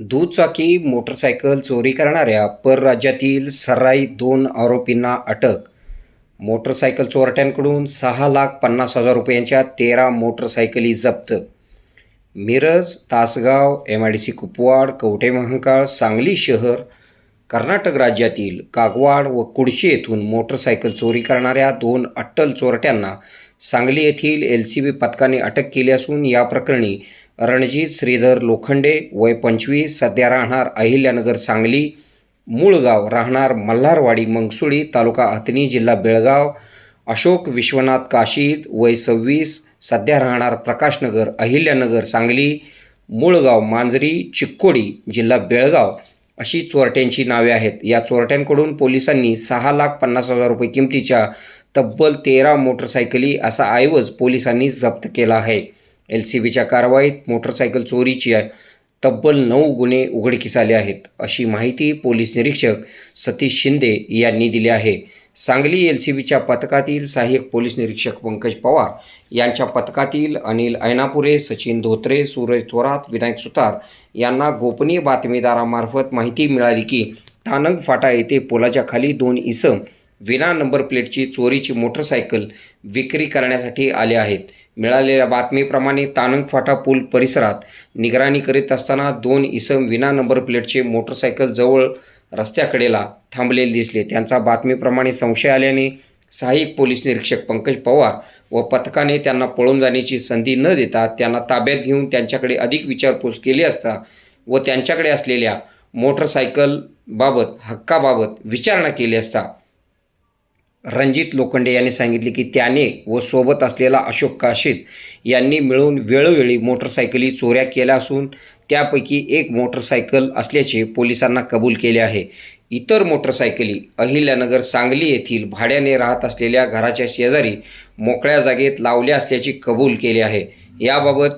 दुचाकी मोटरसायकल चोरी करणाऱ्या परराज्यातील सर्राई दोन आरोपींना अटक. मोटरसायकल चोरट्यांकडून सहा लाख पन्नास हजार रुपयांच्या तेरा मोटरसायकली जप्त. Miraj Tasgaon M I D C Kupwad Kavathe Mahankal Sangli शहर कर्नाटक राज्यातील कागवाड व कुडशी येथून मोटरसायकल चोरी करणाऱ्या दोन अट्टल चोरट्यांना सांगली येथील एल सी बी पथकाने अटक केली असून या प्रकरणी रणजित श्रीधर लोखंडे वय पंचवीस सध्या राहणार अहिल्यानगर सांगली. मूळ गाव राहणार मल्हारवाडी मंगसुळी तालुका हतनी जिल्हा बेळगाव. अशोक विश्वनाथ काशीद वय सव्वीस सध्या राहणार प्रकाशनगर अहिल्यानगर सांगली. मूळगाव मांजरी चिक्कोडी जिल्हा बेळगाव. अशी चोरट्यांची नावे आहेत. या चोरट्यांकडून पोलिसांनी सहा लाख पन्नास हजार रुपये किमतीच्या तब्बल तेरा मोटरसायकली असा ऐवज पोलिसांनी जप्त केला आहे. एल सी बीच्या कारवाईत मोटरसायकल चोरीची तब्बल नऊ गुन्हे उघडकीस आले आहेत अशी माहिती पोलीस निरीक्षक सतीश शिंदे यांनी दिली आहे. सांगली एल सी बीच्या पथकातील सहाय्यक पोलीस निरीक्षक पंकज पवार यांच्या पथकातील अनिल ऐनापुरे सचिन धोत्रे सूरज थोरात विनायक सुतार यांना गोपनीय बातमीदारामार्फत माहिती मिळाली की तानंग फाटा येथे पोलाच्या खाली दोन इसम विना नंबर प्लेटची चोरीची मोटरसायकल विक्री करण्यासाठी आले आहेत. मिळालेल्या बातमीप्रमाणे तानंगफाटा पूल परिसरात निगराणी करीत असताना दोन इसम विना नंबर प्लेटचे मोटरसायकल जवळ रस्त्याकडेला थांबलेले दिसले. त्यांचा बातमीप्रमाणे संशय आल्याने सहाय्यक पोलीस निरीक्षक पंकज पवार व पथकाने त्यांना पळून जाण्याची संधी न देता त्यांना ताब्यात घेऊन त्यांच्याकडे अधिक विचारपूस केली असता व त्यांच्याकडे असलेल्या मोटरसायकलबाबत हक्काबाबत विचारणा केली असता रणजित लोखंडे यांनी सांगितले की त्याने व सोबत असलेला अशोक काशीद यांनी मिळून वेळोवेळी मोटरसायकली चोऱ्या केल्या असून त्यापैकी एक मोटरसायकल असल्याचे पोलिसांना कबूल केले आहे. इतर मोटरसायकली अहिल्यानगर सांगली येथील भाड्याने राहत असलेल्या घराच्या शेजारी मोकळ्या जागेत लावल्या असल्याचे कबूल केले आहे. याबाबत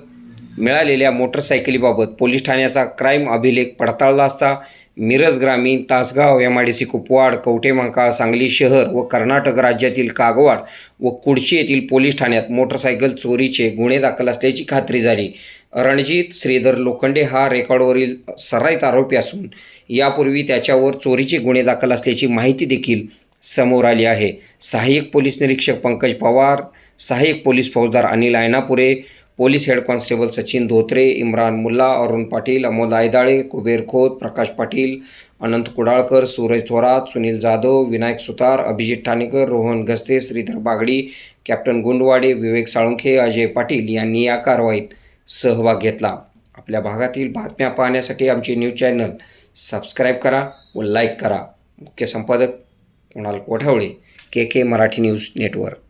मिळालेल्या मोटरसायकलीबाबत पोलीस ठाण्याचा क्राईम अभिलेख पडताळला असता मिरज ग्रामीण Tasgaon M I D C Kupwad Kavathe Mahankal Sangli शहर व कर्नाटक राज्यातील कागवाड व कुडशी येथील पोलीस ठाण्यात मोटरसायकल चोरीचे गुन्हे दाखल असल्याची खात्री झाली. रणजित श्रीधर लोखंडे हा रेकॉर्डवरील सराईत आरोपी असून यापूर्वी त्याच्यावर चोरीचे गुन्हे दाखल असल्याची माहिती देखील समोर आली आहे. सहाय्यक पोलीस निरीक्षक पंकज पवार सहाय्यक पोलीस फौजदार Anil Aynapure police head constable Sachin Dhotre Imran Mulla Arun Patil Amol Aydale Kuber Khot Prakash Patil Anant Kudalkar Suraj Thorat Sunil Jadhav Vinayak Sutar Abhijit Thanekar Rohan Gaste Shridhar Bagdi captain Gundwade Vivek Salunkhe Ajay Patil यांनी या कारवाईत सहभाग घेतला. आपल्या भागातील बातम्या पाहण्यासाठी आमचे न्यूज चॅनल सबस्क्राईब करा व लाईक करा. मुख्य संपादक Kunal Kothawale K K Marathi news network.